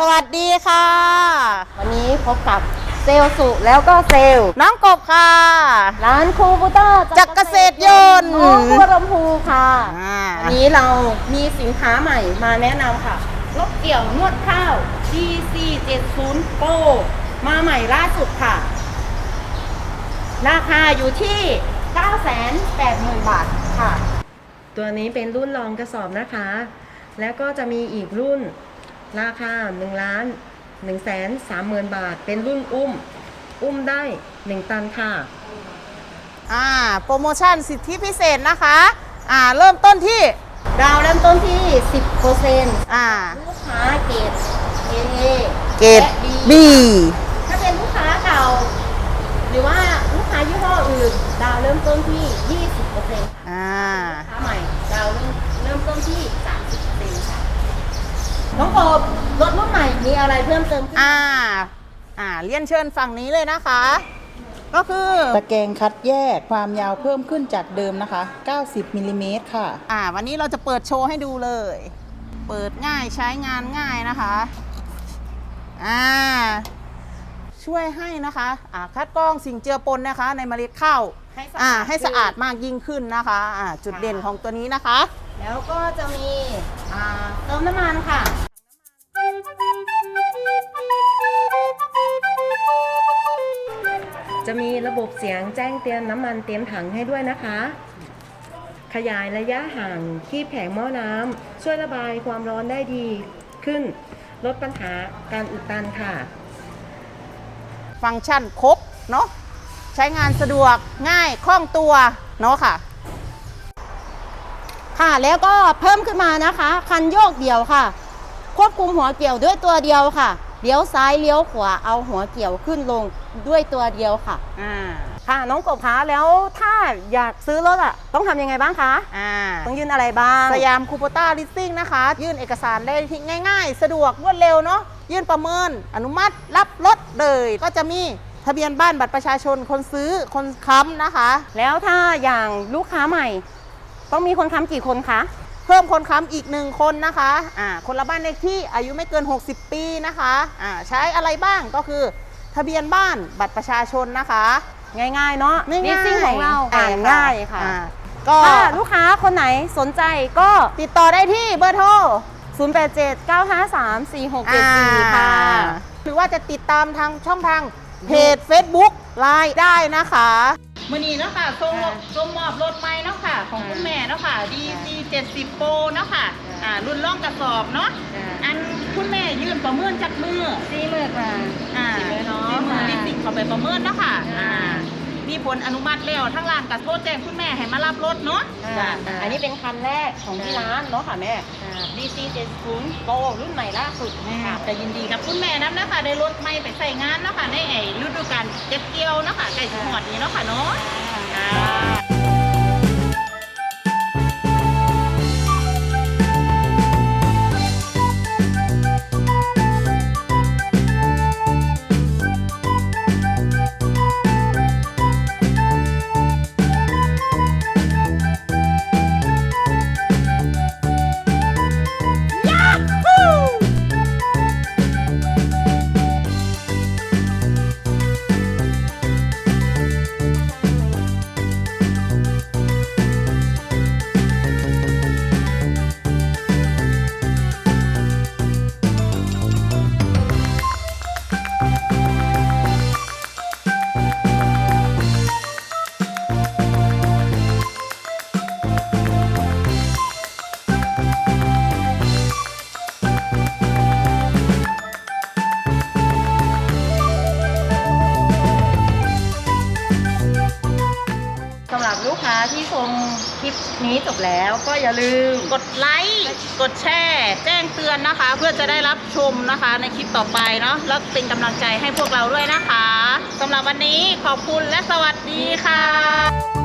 สวัสดีค่ะ วันนี้พบกับเซลล์สุแล้วก็เซลล์น้องกบค่ะ ร้านคูบูเตอร์จากเกษตรยนต์น้องบัวลำพูค่ะ อ่าวันนี้เรามีสินค้าใหม่มาแนะนำค่ะรถเกี่ยวนวดข้าว DC 70 Pro มาใหม่ล่าสุดค่ะ ราคาอยู่ที่ 980,000 บาทค่ะ ตัวนี้เป็นรุ่นรองกระสอบนะคะ แล้วก็จะมีอีกรุ่น ราคา1ล้าน1แสน3หมื่นบาท เป็นรุ่นอุ้ม อุ้มได้ 1 ตันค่ะ อ่า โปรโมชั่นสิทธิพิเศษนะคะ อ่า เริ่มต้นที่ ดาวเริ่มต้นที่ 10%อ่า ลูกค้าเกรด A เกรด และ B ถ้าเป็นลูกค้าเก่า หรือว่าลูกค้ายี่ห้ออื่น ดาวเริ่มต้นที่ 20%ลูกอ่าค้าใหม่ ดาวเริ่มเริ่มต้นที่30%ค่ะ น้องกบรถรุ่นใหม่มีอะไรเพิ่มเติมขึ้นอ่า อ่าเรียนเชิญฝั่งนี้เลยนะคะ ก็คือ ตะแกรงคัดแยกความยาวเพิ่มขึ้นจากเดิมนะคะ 90มิลลิเมตรค่ะ อ่า วันนี้เราจะเปิดโชว์ให้ดูเลย เปิดง่ายใช้งานง่ายนะคะ อ่า ช่วยให้นะคะ อ่า คัดกรองสิ่งเจือปนนะคะ ในเมล็ดข้าว ให้สะอาดอ่า ให้สะอาดมากยิ่งขึ้นนะคะ อ่า จุดเด่นของตัวนี้นะคะ แล้วก็จะมีอ่าเติมน้ำมันค่ะ จะมีระบบเสียงแจ้งเตือนน้ำมันเตรียมถังให้ด้วยนะคะ ขยายระยะห่างที่แผงหม้อน้ำช่วยระบายความร้อนได้ดีขึ้น ลดปัญหาการอุดตันค่ะ ฟังก์ชันครบเนาะใช้งานสะดวกง่ายคล่องตัวเนาะค่ะ ค่ะแล้วก็เพิ่มขึ้นมานะคะ คันโยกเดียวค่ะ ควบคุมหัวเกี่ยวด้วยตัวเดียวค่ะ เลี้ยวซ้ายเลี้ยวขวาเอาหัวเกี่ยวขึ้นลงด้วยตัวเดียวค่ะ อ่า ค่ะ น้องกบคะแล้วถ้าอยากซื้อรถอะ ต้องทำยังไงบ้างคะอ่า ต้องยื่นอะไรบ้าง สยามคูโปต้าลิสซิ่งนะคะ ยื่นเอกสารได้ที่ง่าย ๆ สะดวกรวดเร็วเนาะยื่นประเมิน อนุมัติรับรถเลย ก็จะมีทะเบียนบ้านบัตรประชาชนคนซื้อคนค้ำนะคะ แล้วถ้าอย่างลูกค้าใหม่ ต้องมีคนค้ำกี่คนคะ เพิ่มคนค้ำอีกหนึ่งคนนะคะอ่าคนละบ้านเลขที่อายุไม่เกิน 60 ปีนะคะอ่าใช้อะไรบ้างก็คือ ทะเบียนบ้านบัตรประชาชนนะคะ ง่ายๆเนาะง่ายๆลิสซิ่งของเราอ่อ่านง่ายค่ะ อ่าก็ ถ้าลูกค้าคนไหนสนใจก็ ติดต่อได้ที่เบอร์โทร 087 953 4674 ค่ะ หรือว่าจะติดตามทางช่องทางเพจ Facebook ไลน์ได้นะคะ มือนี้เนาะค่ะส่งส่งมอบรถใหม่เนาะค่ะ ของคุณแม่เนาะค่ะ DC 70 Pro เนาะค่ะอ่ารุ่นล่องกระสอบเนาะอันคุณแม่ยื่นประเมินจากมือสี่หมื่นค่ะอ่าสี่หมื่นเนาะสี่หมื่นลิสิกเขาไปประเมินเนาะค่ะอ่าอ่า มีผลอนุมัติแล้วทั้งร้านกระโทษแจ้งคุณแม่ให้มารับรถเนาะอ่าอันนี้เป็นคันแรกของที่ร้านเนาะค่ะแม่ DC 70 Pro รุ่นใหม่ล่าสุดค่ะจะยินดีกับคุณแม่น้ำนะคะได้รถใหม่ไปใส่งานเนาะค่ะในไอ้ฤดูกาลเก็บเกี่ยวเนาะค่ะใกล้จะหอดนี้เนาะค่ะเนาะ รับลูกค้าที่ชมคลิปนี้จบแล้วก็อย่าลืม กดไลค์กดแชร์แจ้งเตือนนะคะ เพื่อจะได้รับชมนะคะในคลิปต่อไปเนาะแล้วเป็นกำลังใจให้พวกเราด้วยนะคะสำหรับวันนี้ขอบคุณและสวัสดีค่ะ